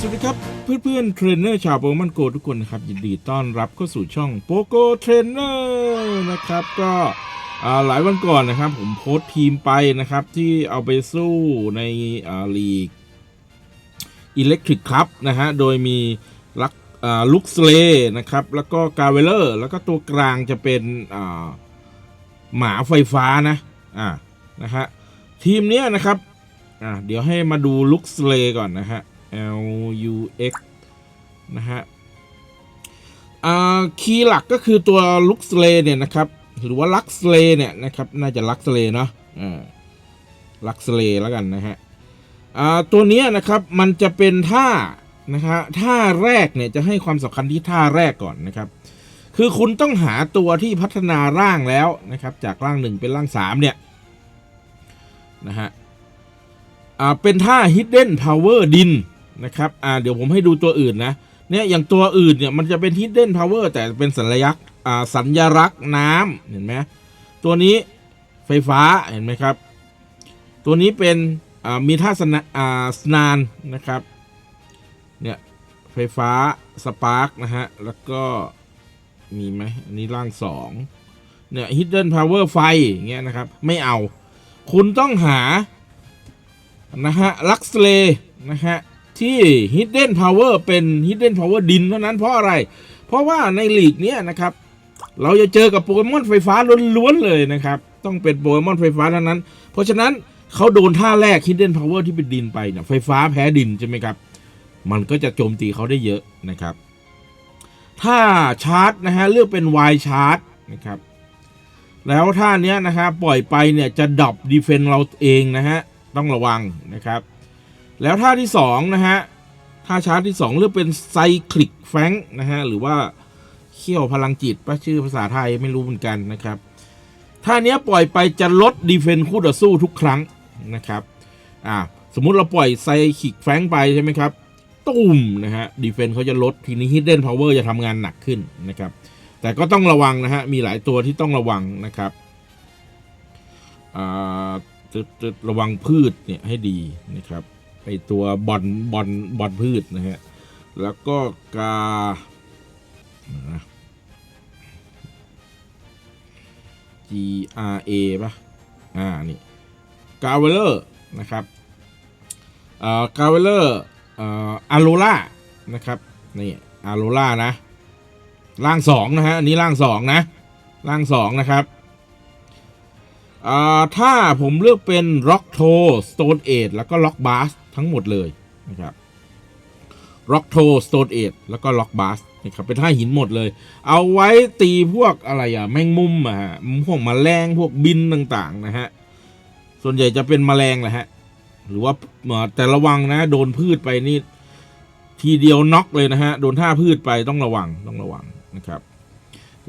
สวัสดีครับ เพื่อนๆเทรนเนอร์ชาวโปเกมอนโกทุกคนนะครับ ยินดีต้อนรับเข้าสู่ช่องโปโกเทรนเนอร์นะครับ ก็หลายวันก่อนนะครับ ผมโพสต์ทีมไปนะครับ ที่เอาไปสู้ในลีกอิเล็กทริกครับนะฮะ โดยมีลักลุกสเลนะครับ แล้วก็กาเวเลอร์ แล้วก็ตัวกลางจะเป็นหมาไฟฟ้านะอ่านะฮะทีมเนี้ยนะครับอ่าเดี๋ยวให้มาดูลุกสเลก่อนนะฮะ L U X นะฮะอ่าคีย์หลักก็คือตัวลุกสเลเนี่ยนะครับ หรือว่าลักสเลเนี่ยนะครับ น่าจะลักสเลเนาะอ่าลักเลแล้วกันนะฮะอ่าตัวนี้นะครับมันจะเป็นท่านะฮะท่าแรกเนี่ยจะให้ความสำคัญที่ท่าแรกก่อนนะครับ คือคุณต้องหาตัวที่พัฒนาร่างแล้วนะครับ จากร่างหนึ่งเป็นร่างสามเนี่ยนะฮะอ่าเป็นท่า Hidden Power ดิน นะครับอ่าเดี๋ยวผมให้ดูตัวอื่นนะเนี่ยอย่างตัวอื่นเนี่ยมันจะเป็น Hidden Power แต่เป็นสัญลักษณ์อ่าสัญลักษณ์น้ำเห็นไหมตัวนี้ไฟฟ้าเห็นไหมครับ ตัวนี้เป็นอ่ามีท่าสนะอ่าสนานนะครับเนี่ยไฟฟ้าสปาร์กนะฮะแล้วก็มีไหมอันนี้ร่างสองเนี่ย Hidden Power ไฟอย่างเงี้ยนะครับ ไม่เอา คุณต้องหา นะฮะ ลักเลนะฮะ ที่ Hidden Power เป็น Hidden Power ดินเท่านั้นเพราะอะไร เพราะว่าในลีกเนี้ยนะครับ เราจะเจอกับโปเกมอนไฟฟ้าล้วนๆเลยนะครับ ต้องเป็นโปเกมอนไฟฟ้าเท่านั้น เพราะฉะนั้นเขาโดนท่าแรก Hidden Power ที่เป็นดินไปเนี่ยไฟฟ้าแพ้ดินใช่ไหมครับ มันก็จะโจมตีเขาได้เยอะนะครับ ถ้าชาร์จนะฮะเลือกเป็น Y ชาร์จนะครับแล้วท่าเนี้ยนะฮะปล่อยไปเนี่ยจะดับดีเฟนเราเองนะฮะต้องระวังนะครับ แล้วท่าที่สองนะฮะท่าชาร์จที่สองเรียกเป็นไซคลิกแฟงนะฮะหรือว่าเขี้ยวพลังจิตปะชื่อภาษาไทยไม่รู้เหมือนกันนะครับท่านี้ปล่อยไปจะลดดีเฟนคู่ต่อสู้ทุกครั้งนะครับอ่าสมมุติเราปล่อยไซคลิกแฟงไปใช่ไหมครับตุ้มนะฮะดีเฟนเขาจะลดทีนี้ Hidden Power จะทำงานหนักขึ้นนะครับแต่ก็ต้องระวังนะฮะมีหลายตัวที่ต้องระวังนะครับอ่าจะจะระวังพืชเนี่ยให้ดีนะครับ ไอตัวบอลบอลบอลพืชนะฮะ แล้วก็กานะ G R A ป่ะ อ่า นี่กาเวลเลอร์นะครับอ่ากาเวลเลอร์อ่าอาโรล่านะครับ นี่อาโรล่านะ ร่างสองนะฮะ อันนี้ร่างสองนะ ร่างสองนะครับ ถ้าผมเลือกเป็น Rock t o Stone Age แล้วก็ Rock Bass ทั้งหมดเลยนะครับ Rock t o Stone Age แล้วก็ Rock Bass นะครับเป็นท่าหินหมดเลย เอาไว้ตีพวกอะไรอะแมงมุมอะฮะพวกมแมลงพวกบินต่างๆนะฮะ ส่วนใหญ่จะเป็นมแมลงแหละฮะ หรือว่าเอ่อแต่ระวังนะ โดนพืชไปนี่ทีเดียวน็อกเลยนะฮะ โดนท่าพืชไปต้องระวังต้องระวังนะครับ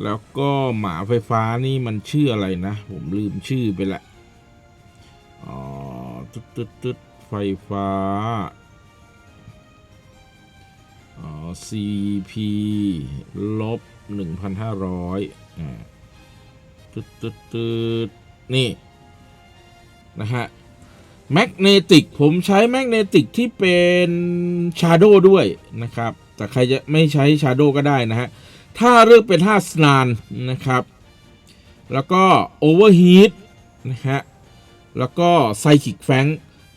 แล้วก็หมาไฟฟ้านี่มันชื่ออะไรนะ ผมลืมชื่อไปละอ๋อตึ๊ดตึ๊ดตึ๊ดไฟฟ้าอ๋อ CP ลบหนึ่งพันห้าร้อยอ่าตึ๊ดตึ๊ดตึ๊ดนี่ นะฮะแมกเนติกผมใช้แมกเนติกที่เป็นชาโดด้วยนะครับ แต่ใครจะไม่ใช้ชาโดก็ได้นะฮะ ถ้าเลือกเป็นท่าสนานนะครับ แล้วก็โอเวอร์ฮีทนะฮะ แล้วก็ไซคิกแฟง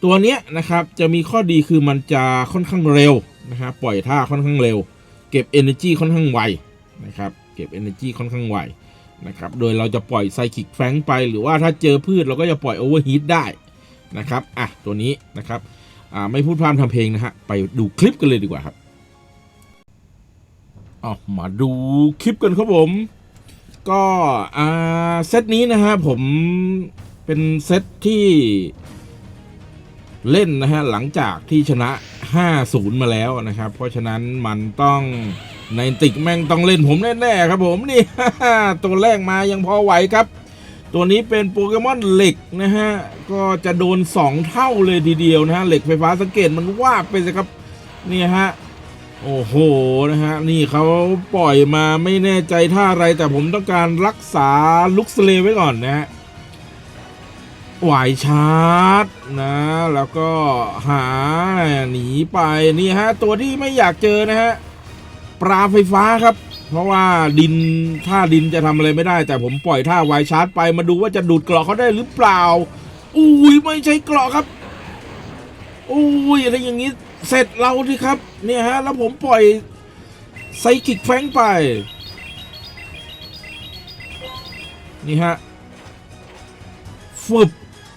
ตัวเนี้ยนะครับจะมีข้อดีคือมันจะค่อนข้างเร็วนะครับปล่อยท่าค่อนข้างเร็ว เก็บ Energy ค่อนข้างไวนะครับเก็บ Energy ค่อนข้างไวนะครับโดยเราจะปล่อยไซคิกแฟงไปหรือว่าถ้าเจอพืชเราก็จะปล่อยโอเวอร์ฮีทได้นะครับอะตัวนี้นะครับอ่าไม่พูดพร่ำทำเพลงนะฮะไปดูคลิปกันเลยดีกว่าครับ เอามาดูคลิปกันครับผม ก็อ่าเซตนี้นะฮะผมเป็นเซตที่เล่นนะฮะหลังจากที่ชนะ 5-0 มาแล้วนะครับ เพราะฉะนั้นมันต้องในติกแม่งต้องเล่นผมแน่ๆครับผมนี่ ตัวแรกมายังพอไหวครับ ตัวนี้เป็นโปเกมอนเหล็กนะฮะ ก็จะโดน 2 เท่าเลยทีเดียวนะฮะ เหล็กไฟฟ้าสังเกตมันวาบไปสิครับนี่ฮะ โอ้โหนะฮะนี่เขาปล่อยมาไม่แน่ใจท่าอะไร แต่ผมต้องการรักษาลุกสเลไว้ก่อนนะฮะหวายชาร์จนะ แล้วก็หาหนีไปนี่ฮะตัวที่ไม่อยากเจอนะฮะปลาไฟฟ้าครับ เพราะว่าดินท่าดินจะทำอะไรไม่ได้ แต่ผมปล่อยท่าวายชาร์จไปมาดูว่าจะดูดกราะเขาได้หรือเปล่าอุ้ยไม่ใช่กราะครับอุ้ยอะไรอย่างนี้ เสร็จเราที่ครับ เนี่ยฮะ แล้วผมปล่อยไซคิกแฟงไป นี่ฮะฟึบ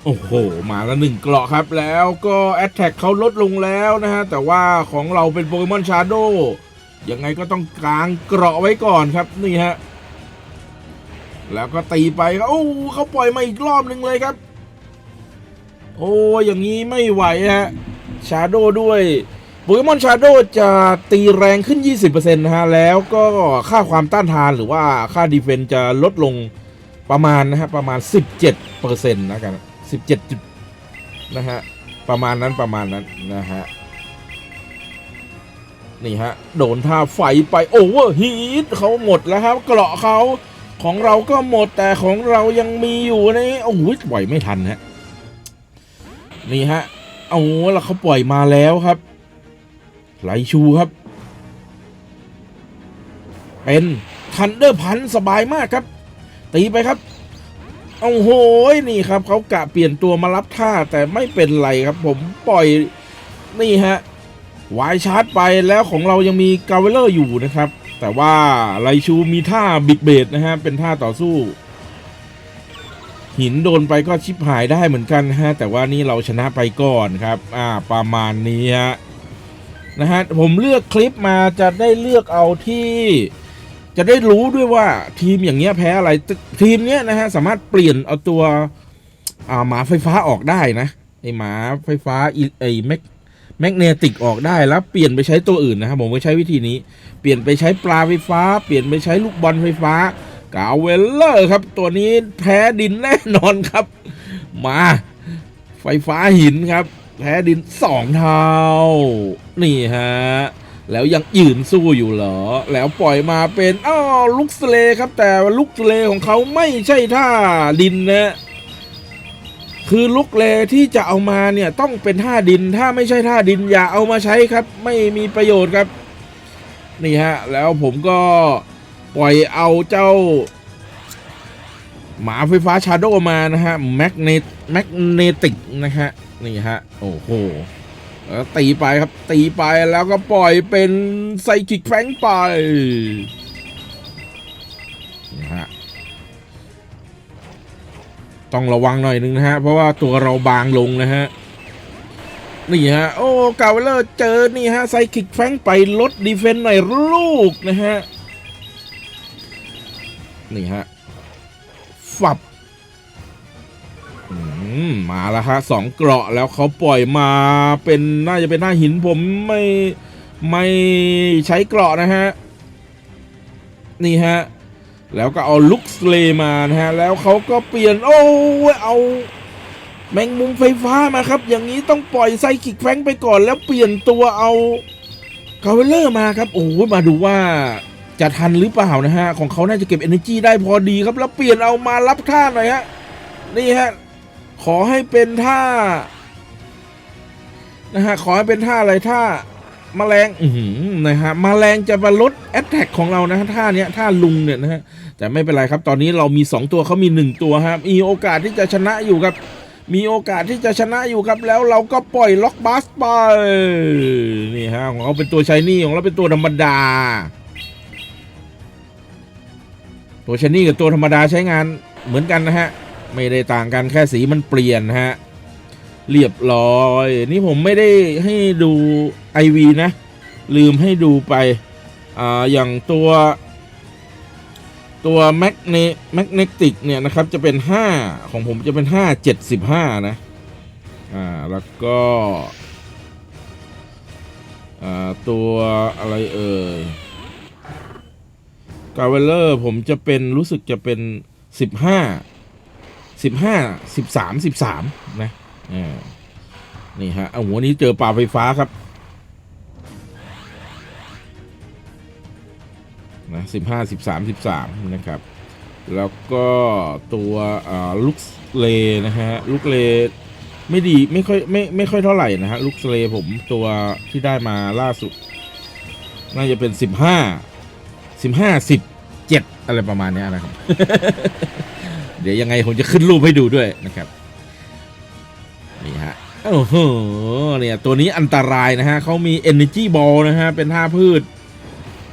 โอ้โห มาละหนึ่งเกราะครับแล้วก็แอตแทกเขาลดลงแล้วนะฮะ แต่ว่าของเราเป็นโปเกมอนชาโดยังไงก็ต้องกลางเกราะไว้ก่อนครับนี่ฮะ แล้วก็ตีไปโอ้เขาปล่อยมาอีกรอบหนึ่งเลยครับ โอ้อย่างนี้ไม่ไหวฮะ ชาโดด้วยโปเกมอนชาโดจะตีแรงขึ้น 20%นะฮะ แล้วก็ค่าความต้านทานหรือว่าค่าดีเฟนจะลดลงประมาณนะฮะ ประมาณ 17%นะกัน 17จุดนะฮะ ประมาณนั้นประมาณนั้นนะฮะ นี่ฮะ โดนท่าไฟไปโอเวอร์ฮีทเขาหมดแล้วครับเกราะเขาของเราก็หมดแต่ของเรายังมีอยู่นี่โอ้โหปล่อยไม่ทันฮะนี่ฮะ เอาแล้วเขาปล่อยมาแล้วครับไหลชูครับ เป็นทันเดอร์พันสบายมากครับ ตีไปครับเอาโหยนี่ครับเขากะเปลี่ยนตัวมารับท่าแต่ไม่เป็นไรครับ ผมปล่อยนี่ฮะวายชาร์จไปแล้วของเรายังมีกาเวลเลอร์อยู่นะครับ แต่ว่าไลชูมีท่าบิดเบดนะฮะเป็นท่าต่อสู้ หินโดนไปก็ชิบหายได้เหมือนกันฮะแต่ว่านี่เราชนะไปก่อนครับ อ่าประมาณนี้ฮะนะฮะผมเลือกคลิปมาจะได้เลือกเอาที่ จะได้รู้ด้วยว่าทีมอย่างเงี้ยแพ้อะไรทีมเนี้ยนะฮะสามารถเปลี่ยนเอาตัวอ่าหมาไฟฟ้าออกได้นะไอหมาไฟฟ้าไอแมกแมกเนติกออกได้แล้วเปลี่ยนไปใช้ตัวอื่นนะครับผมก็ใช้วิธีนี้ เปลี่ยนไปใช้ปลาไฟฟ้า เปลี่ยนไปใช้ลูกบอลไฟฟ้า กาเวลเลอร์ครับ ตัวนี้แพ้ดินแน่นอนครับ มา ไฟฟ้าหินครับ แพ้ดินสองเท่า นี่ฮะ แล้วยังยืนสู้อยู่เหรอ แล้วปล่อยมาเป็นอ้าวลุกสเลครับ แต่ลุกสเลของเขาไม่ใช่ท่าดินนะคือลุกเลที่จะเอามาเนี่ยต้องเป็นท่าดิน ถ้าไม่ใช่ท่าดินอย่าเอามาใช้ครับ ไม่มีประโยชน์ครับ นี่ฮะ แล้วผมก็ ปล่อยเอาเจ้า หมาไฟฟ้าชาโดมานะฮะแมกเนตแมกเนติกนะฮะนี่ฮะโอ้โหตีไปครับตีไปแล้วก็ปล่อยเป็นไซคิกแฟงไปนะฮะต้องระวังหน่อยนึงนะฮะเพราะว่าตัวเราบางลงนะฮะนี่ฮะโอ้กาเวลเลอร์เจอนี่ฮะไซคิกแฟงไปลดดีเฟนต์หน่อยลูกนะฮะ นี่ฮะฝับมาแล้วฮะสองเกราะแล้วเขาปล่อยมาเป็นน่าจะเป็นหน้าหินผมไม่ไม่ใช้เกราะนะฮะ นี่ฮะ แล้วก็เอาลุกสเลมานะฮะ แล้วเขาก็เปลี่ยน โอ้เอาแมงมุมไฟฟ้ามาครับ อย่างนี้ต้องปล่อยไซคิกแฟงไปก่อนแล้วเปลี่ยนตัวเอาคาเวลเลอร์มาครับ โอ้มาดูว่า จะทันหรือเปล่านะฮะ ของเขาน่าจะเก็บ energy ได้พอดีครับ แล้วเปลี่ยนเอามารับท่าหน่อยฮะ นี่ฮะ ขอให้เป็นท่า นะฮะ ขอให้เป็นท่าอะไรท่าแมลงอืนะฮะแมลงจะมาลดแอตแทกของเรานะฮะท่าเนี้ยท่าลุงเนี่ยนะฮะแต่ไม่เป็นไรครับ ตอนนี้เรามี 2 ตัวเขามี 1 ตัวครับมีโอกาสที่จะชนะอยู่ครับ มีโอกาสที่จะชนะอยู่ครับ แล้วเราก็ปล่อยล็อกบัสไปนี่ฮะของเราเป็นตัวชายนี่ของเราเป็นตัวธรรมดา ตัวชายนี่กับตัวธรรมดาใช้งานเหมือนกันนะฮะ ไม่ได้ต่างกันแค่สีมันเปลี่ยนฮะ เรียบร้อย นี่ผมไม่ได้ให้ดู IV นะ ลืมให้ดูไปอ่าอย่างตัวตัวแมกเนแมกเนติกเนี่ยนะครับจะเป็น 5 ของผมจะเป็น 5 75 นะ อ่า แล้วก็อ่าตัวอะไรเอ่ย กาเวลเลอร์ผมจะเป็นรู้สึกจะเป็น15 15 13 13นะอ่ามสิบสามนะนี่ฮะเอาหัวนี้เจอปลาไฟฟ้าครับนะสิบห้าสิบสามสิบสามนะครับ แล้วก็ตัวลุกเลนะฮะลุกเลไม่ดีไม่ค่อยไม่ไม่ค่อยเท่าไหร่นะฮะลุกเลผมตัวที่ได้มาล่าสุด น่าจะเป็นสิบห้า สิบห้าสิบเจ็ดอะไรประมาณนี้นะครับ เดี๋ยวยังไงผมจะขึ้นรูปให้ดูด้วยนะครับนี่ฮะโอ้โหเนี่ยตัวนี้อันตรายนะฮะเขามี Energy Ball นะฮะ เป็นท่าพืช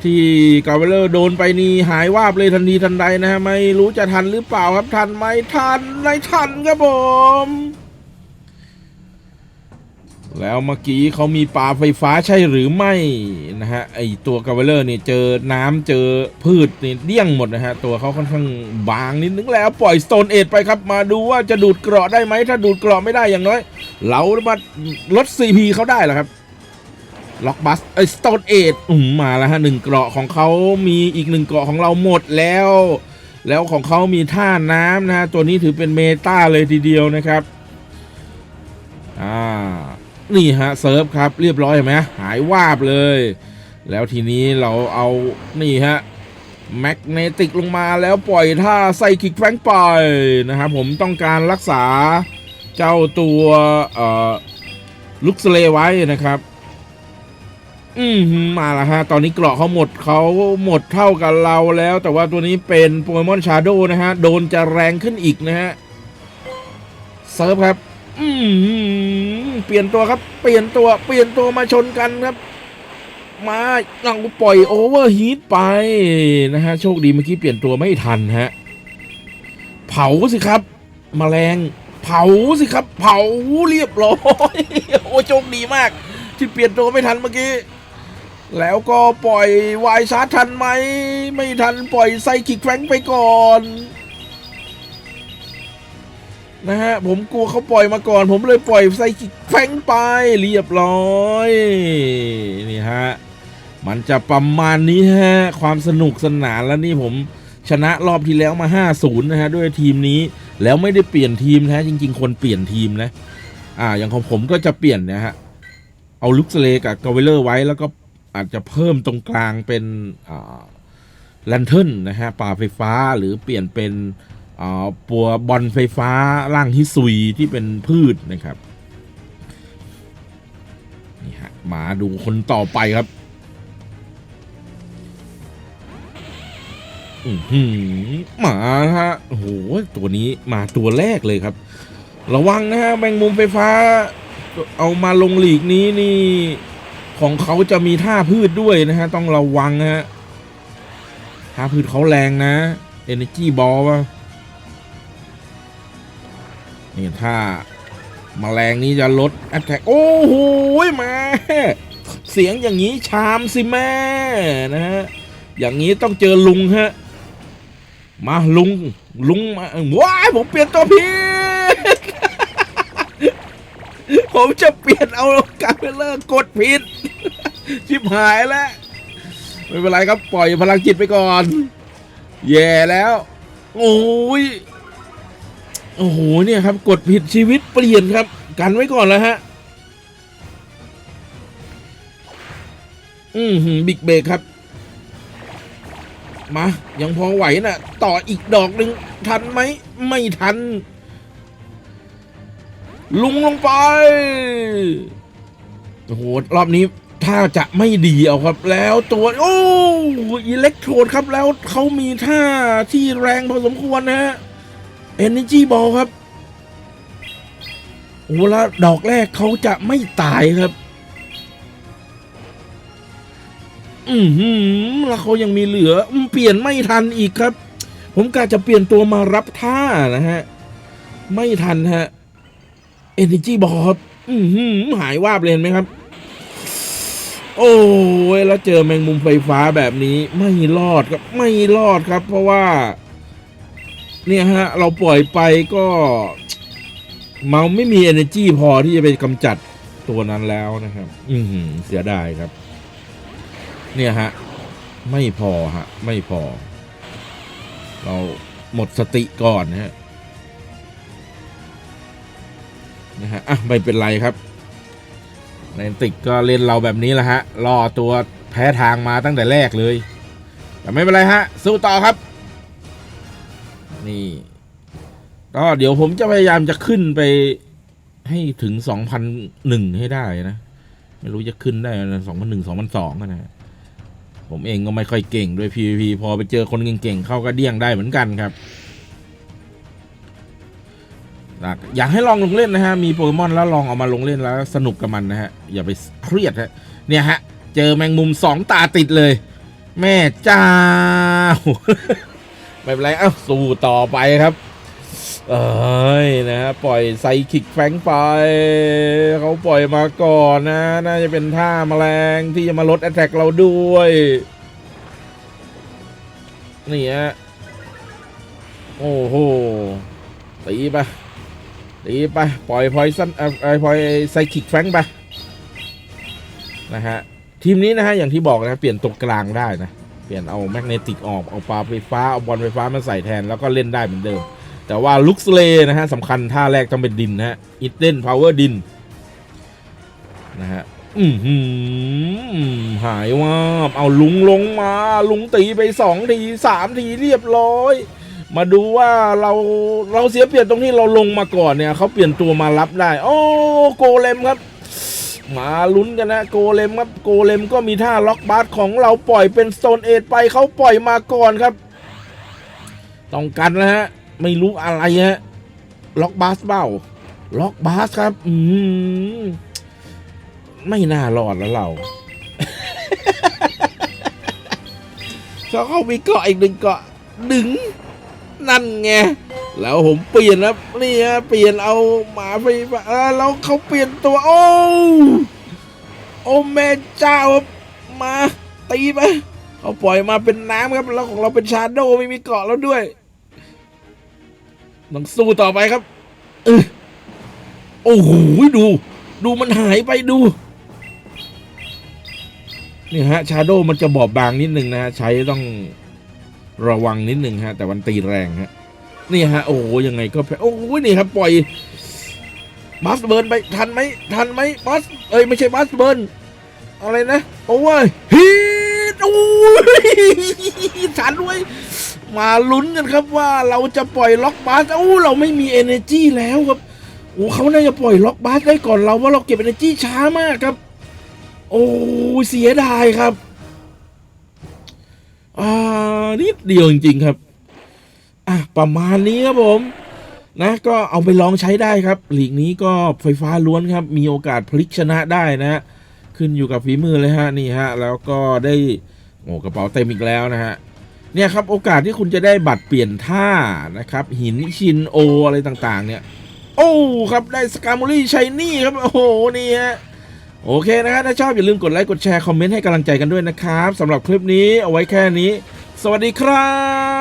ที่กาเวลเลอร์โดนไปนี่หายวาบเลยทันทีทันใดนะฮะ ไม่รู้จะทันหรือเปล่าครับทันไหมทันไม่ทันครับผม แล้วเมื่อกี้เขามีปลาไฟฟ้าใช่หรือไม่นะฮะไอตัวกาเวลเลอร์เนี่ยเจอน้ำเจอพืชนี่เดี้ยงหมดนะฮะตัวเขาค่อนข้างบางนิดนึงแล้วปล่อยสโตนเอทไปครับ มาดูว่าจะดูดเกราะได้ไหมถ้าดูดเกราะไม่ได้อย่างน้อย เรามาลด CP เขาได้เหรอครับล็อกบัสไอสโตนเอทอืมมาแล้วฮะหนึ่งเกราะของเขามีอีกหนึ่งเกราะของเราหมดแล้ว แล้วของเขามีท่าน้ำนะฮะตัวนี้ถือเป็นเมตาเลยทีเดียวนะครับ นี่ฮะเซิร์ฟครับเรียบร้อยเห็นไหมหายวาบเลย แล้วทีนี้เราเอานี่ฮะแมกเนติกลงมาแล้วปล่อยท่าใส่คิกแฟงไปนะครับผมต้องการรักษาเจ้าตัวลุกสเลไว้นะครับ อืมมาแล้วฮะ ตอนนี้เกราะเขาหมดเขาหมดเท่ากับเราแล้ว แต่ว่าตัวนี้เป็นโปเกมอนชาโดนะฮะ โดนจะแรงขึ้นอีกนะฮะ เซิร์ฟครับ เปลี่ยนตัวครับ เปลี่ยนตัว เปลี่ยนตัวมาชนกันครับ มาเราปล่อยโอเวอร์ฮีทไปนะฮะ โชคดีเมื่อกี้เปลี่ยนตัวไม่ทันฮะ เผาสิครับมแมลง เผาสิครับ เผาเรียบร้อย โอ้โชคดีมาก ที่เปลี่ยนตัวไม่ทันเมื่อกี้แล้วก็ปล่อยวายชาร์ทันไหม ไม่ทันปล่อยไซคิกแฟรงไปก่อน นะฮะผมกลัวเขาปล่อยมาก่อน ผมเลยปล่อยไซคิแฟงไปเรียบร้อยนี่ฮะมันจะประมาณนี้ฮะความสนุกสนานแล้วนี่ผมชนะรอบที่แล้วมา 5-0 นะฮะด้วยทีมนี้แล้วไม่ได้เปลี่ยนทีมนะฮะจริง ๆ คนเปลี่ยนทีมนะอ่าอย่างของผมก็จะเปลี่ยนนะฮะเอาลุกสเลกับกาเวลเลอร์ไว้แล้วก็อาจจะเพิ่มตรงกลางเป็นอ่าแลนเทิร์นนะฮะป่าไฟฟ้าหรือเปลี่ยนเป็น ปัวบอลไฟฟ้าร่างฮิซุยที่เป็นพืชนะครับนี่ฮะมาดูคนต่อไปครับอือหือมาฮะโอ้โหตัวนี้มาตัวแรกเลยครับ ระวังนะฮะแมงมุมไฟฟ้า เอามาลงหลีกนี้นี่ ของเขาจะมีท่าพืชด้วยนะฮะ ต้องระวังฮะท่าพืชเขาแรงนะ Energy Ball ว่ะ นี่ถ้ามาแรงนี้จะลด Attack โอ้โหมาเสียงอย่างนี้ชามสิแม่นะฮะอย่างนี้ต้องเจอลุงฮะมาลุงลุงมาว้ายผมเปลี่ยนตัวพี่ผมจะเปลี่ยนเอากาเบลเลอร์กดผิดชิบหายแล้วไม่เป็นไรครับปล่อยพลังจิตไปก่อน แย่แล้ว โอ้ย โอ้โหเนี่ยครับกดผิดชีวิตเปลี่ยนครับ กันไว้ก่อนแล้วฮะอืมบิ๊กเบรกครับ มา ยังพอไหวนะ่ะ ต่ออีกดอกหนึ่งทันไหม ไม่ทัน ลุงลงไป โอ้โห รอบนี้ถ้าจะไม่ดีเอาครับ แล้วตัว โอ้อิเล็กโทรดครับแล้วเขามีท่าที่แรงพอสมควรนะฮะ Energy Ball ครับโอ้แล้วดอกแรกเขาจะไม่ตายครับ อือหือแล้วเขายังมีเหลือเปลี่ยนไม่ทันอีกครับ ผมกะจะเปลี่ยนตัวมารับท่านะฮะ ไม่ทันฮะ Energy Ball ครับ อือหือหายวาบเลยเห็นไหมครับ โอ้ยแล้วเจอแมงมุมไฟฟ้าแบบนี้ ไม่รอดครับ ไม่รอดครับ เพราะว่า เนี่ยฮะ เราปล่อยไปก็มันไม่มี energy พอที่จะไปกำจัดตัวนั้นแล้วนะครับ อือเสียดายครับ เนี่ยฮะ ไม่พอฮะ ไม่พอ เราหมดสติก่อนนะฮะนะฮะอะไม่เป็นไรครับแลนติกก็เล่นเราแบบนี้แหละฮะรอตัวแพ้ทางมาตั้งแต่แรกเลย แต่ไม่เป็นไรฮะ สู้ต่อครับ นี่ก็เดี๋ยวผมจะพยายามจะขึ้นไปให้ถึงสองพันหนึ่งให้ได้นะ ไม่รู้จะขึ้นได้สองพันหนึ่งสองพันสองนะฮะผมเองก็ไม่ค่อยเก่งด้วย PVP พอไปเจอคนเก่งๆเข้าก็เดี้ยงได้เหมือนกันครับอยากให้ลองลงเล่นนะฮะ มีโปเกมอนแล้วลองเอามาลงเล่นแล้วสนุกกับมันนะฮะ อย่าไปเครียดฮะ เนี่ยฮะ เจอแมงมุมสองตาติดเลย แม่เจ้า ไม่เป็นไรเอ้าสู้ต่อไปครับเอ้ยนะปล่อยไซคิกแฟงไป เขาปล่อยมาก่อนนะ น่าจะเป็นท่าแมลงที่จะมาลดแอตแทกเราด้วย นี่ฮะ โอ้โห ตีไปตีไป ปล่อยพอยซันเอ่อปล่อยไซคิกแฟงไป นะฮะ ทีมนี้นะฮะ อย่างที่บอกนะ เปลี่ยนตรงกลางได้นะ ลี่ยนเอาแมกเนติกออกเอาปลาไฟฟ้าเอาบอลไฟฟ้ามาใส่แทนแล้วก็เล่นได้เหมือนเดิม แต่ว่าลุกเลนะฮะสำคัญท่าแรกต้องเป็นดินนะฮะอิตเดนพาวเวอร์ดินนะฮะอือหือหายว่าเอาลุงลงมา ลุงตีไปสองทีสามทีเรียบร้อย มาดูว่าเราเราเสียเปรียบตรงที่เราลงมาก่อนเนี่ยเขาเปลี่ยนตัวมารับได้ โอ้โกเลมครับ มาลุ้นกันนะโกเลมครับโกเลมก็มีท่าล็อกบาสของเราปล่อยเป็นโซนเอทไปเขาปล่อยมาก่อนครับต้องกันนะฮะไม่รู้อะไรฮะล็อกบาสเปล่าล็อกบาสครับอืมไม่น่ารอดแล้วเราเขาเข้ามีเกาะอีกหนึ่งเกาะดึง นั่นไงแล้วผมเปลี่ยนนะนี่ฮะเปลี่ยนเอาหมาไฟฟ้าแล้วเขาเปลี่ยนตัวโอ้โอ้แม่เจ้ามาตีไปเขาปล่อยมาเป็นน้ำครับแล้วของเราเป็นชาโดว์ไม่มีเกาะแล้วด้วยต้องสู้ต่อไปครับเออโอ้โหดู ดูมันหายไปดูนี่ฮะชาโดมันจะบอบบางนิดนึงนะฮะใช้ต้อง ระวังนิดนึงฮะ แต่มันตีแรงฮะนี่ฮะ โอ้โหยังไงก็แพ้โอ้โหนี่ครับปล่อยบัสเบิร์นไปทันไหมทันไหมบัสเอ้ยไม่ใช่บัสเบิร์นอะไรนะโอ้ยฮีทโอ้ยทันไว้ยมาลุ้นกันครับว่าเราจะปล่อยล็อกบาสโอ้เราไม่มี energy แล้วครับโอ้เขาน่าจะปล่อยล็อกบาสได้ก่อนเราว่าเราเก็บ energy ช้ามากครับ โอ้เสียดายครับ อ่านิดเดียวจริง ๆ ครับ อะประมาณนี้ครับผม นะ ก็เอาไปลองใช้ได้ครับหลีกนี้ก็ไฟฟ้าล้วนครับ มีโอกาสพลิกชนะได้นะฮะขึ้นอยู่กับฝีมือเลยฮะนี่ฮะ แล้วก็ได้โอ้กระเป๋าเต็มอีกแล้วนะฮะเนี่ยครับโอกาสที่คุณจะได้บัตรเปลี่ยนท่านะครับ หินชินโออะไรต่างๆ เนี่ย โอ้ครับได้สกามูรี่ชัยนี่ครับ โอ้โหนี่ฮะ โอเคนะครับถ้าชอบอย่าลืมกดไลค์กดแชร์คอมเมนต์ให้กำลังใจกันด้วยนะครับสำหรับคลิปนี้เอาไว้แค่นี้ สวัสดีครับ